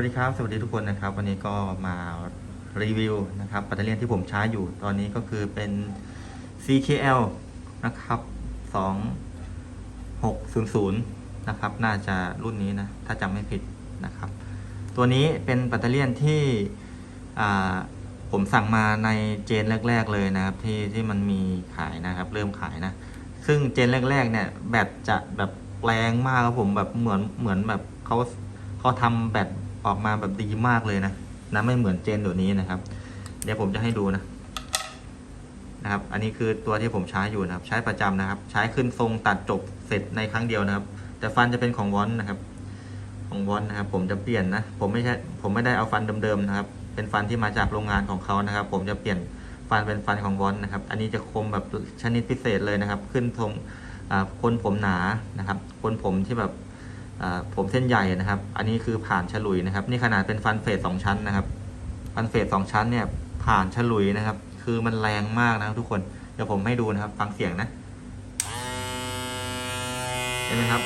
วัสดีครับ สวัสดีทุกคนนะครับ วันนี้ก็มารีวิวนะครับแบตเตอรี่ที่ผมใช้อยู่ตอนนี้ก็คือเป็น CKL นะครับ2600นะครับ น่าจะรุ่นนี้นะ ถ้าจำไม่ผิดนะครับ ตัวนี้เป็นแบตเตอรี่ที่ผมสั่งมาในเจนแรก ๆ เลยนะครับ ที่ที่มันมีขายนะครับ เริ่มขายนะ ซึ่งเจนแรก ๆ เนี่ยแบตจะแบบแรงมากครับผมแบบเหมือนเหมือนแบบเขาเขาทำแบต ออกมาแบบดีมากเลยนะนะไม่เหมือนเจนเดี๋ยวนี้นะครับ เดี๋ยวผมจะให้ดูนะนะครับ อันนี้คือตัวที่ผมใช้อยู่นะครับ ใช้ประจำนะครับ ใช้ขึ้นทรงตัดจบเสร็จในครั้งเดียวนะครับ แต่ฟันจะเป็นของวอนนะครับ ของวอนนะครับ ผมจะเปลี่ยนนะ ผมไม่ใช่ผมไม่ได้เอาฟันเดิมๆนะครับ เป็นฟันที่มาจากโรงงานของเขานะครับ ผมจะเปลี่ยนฟันเป็นฟันของวอนนะครับ อันนี้จะคมแบบชนิดพิเศษเลยนะครับ ขึ้นทรงคนผมหนานะครับ คนผมที่แบบ ผมเส้นใหญ่นะครับ อันนี้คือผ่านฉลุยนะครับ นี่ขนาดเป็นฟันเฟสสองชั้นนะครับ ฟันเฟสสองชั้นเนี่ยผ่านฉลุยนะครับ คือมันแรงมากนะทุกคน เดี๋ยวผมให้ดูนะครับ ฟังเสียงนะ เห็นไหมครับ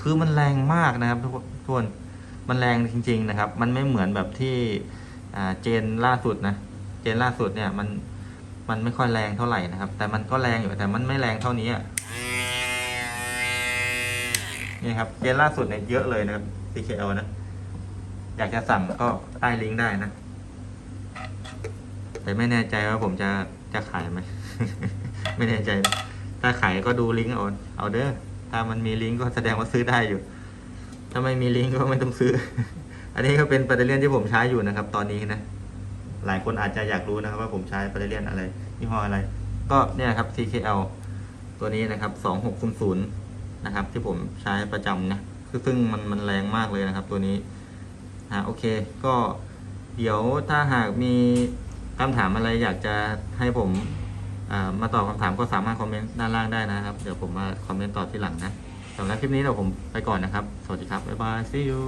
คือมันแรงมากนะครับทุกคนมันแรงจริง ๆ นะครับ มันไม่เหมือนแบบที่เจนล่าสุดนะ เจนล่าสุดเนี่ยมัน มันไม่ค่อยแรงเท่าไหร่นะครับ แต่มันก็แรงอยู่แต่มันไม่แรงเท่านี้นี่ครับเจนล่าสุดเนี่ยเยอะเลยนะครับ CKL นะ อยากจะสั่งก็ใต้ลิงก์ได้นะ แต่ไม่แน่ใจว่าผมจะจะขายไหม ไม่แน่ใจ ถ้าขายก็ดูลิงก์เอาเอาเด้อถ้ามันมีลิงก์ก็แสดงว่าซื้อได้อยู่ ถ้าไม่มีลิงก์ก็ไม่ต้องซื้อ อันนี้ก็เป็นแบตเตอรี่ที่ผมใช้อยู่นะครับ ตอนนี้นะ หลายคนอาจจะอยากรู้นะครับว่าผมใช้แบตเตอรี่อะไรยี่ห้ออะไร ก็เนี่ยครับ CKL ตัวนี้นะครับ2600นะครับ ที่ผมใช้ประจำนะคือซึ่งมันมันแรงมากเลยนะครับ ตัวนี้อ่าโอเค ก็เดี๋ยวถ้าหากมีคำถามอะไรอยากจะให้ผมมาตอบคำถามก็สามารถคอมเมนต์ด้านล่างได้นะครับ เดี๋ยวผมมาคอมเมนต์ตอบที่หลังนะสำหรับคลิปนี้เดี๋ยวผมไปก่อนนะครับ สวัสดีครับ บ๊ายบาย see you